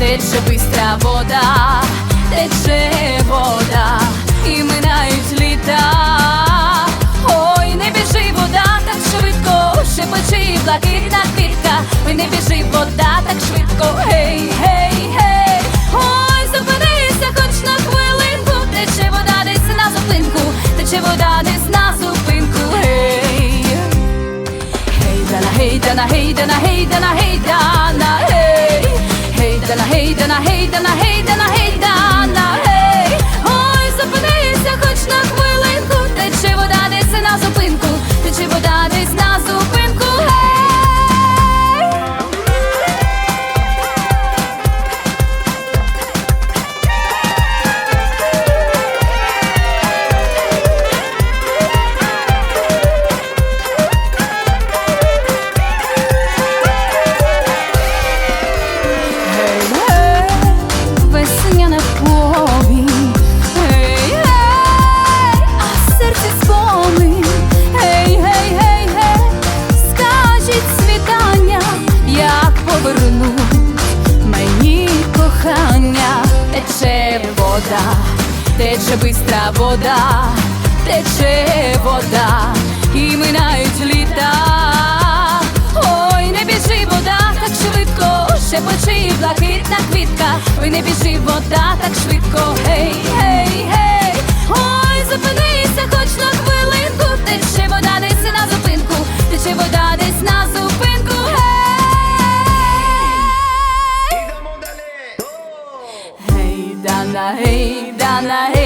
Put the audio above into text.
тече бистра вода, тече вода, і минають літа. Ой, не біжи вода так швидко, шепочи блакитна квітка. Ой, не біжи вода так швидко, гей, гей, гей. Ой, зупинися хоч на хвилинку, тече вода десь на зупинку, тече вода десь на зупинку, гей. Гейдана, гейдана, гейдана, гейдана, гейдана, тече бистра вода, тече вода, і минають літа. Ой, не біжи вода так швидко, шепочи блакитна квітка. Ой, не біжи вода так швидко, гей, гей, гей. Ой, зупинися хоч на хвилинку, тече вода десь на зупинку, тече вода десь на зупинку, гей. Гей, дана, гей, дана, гей.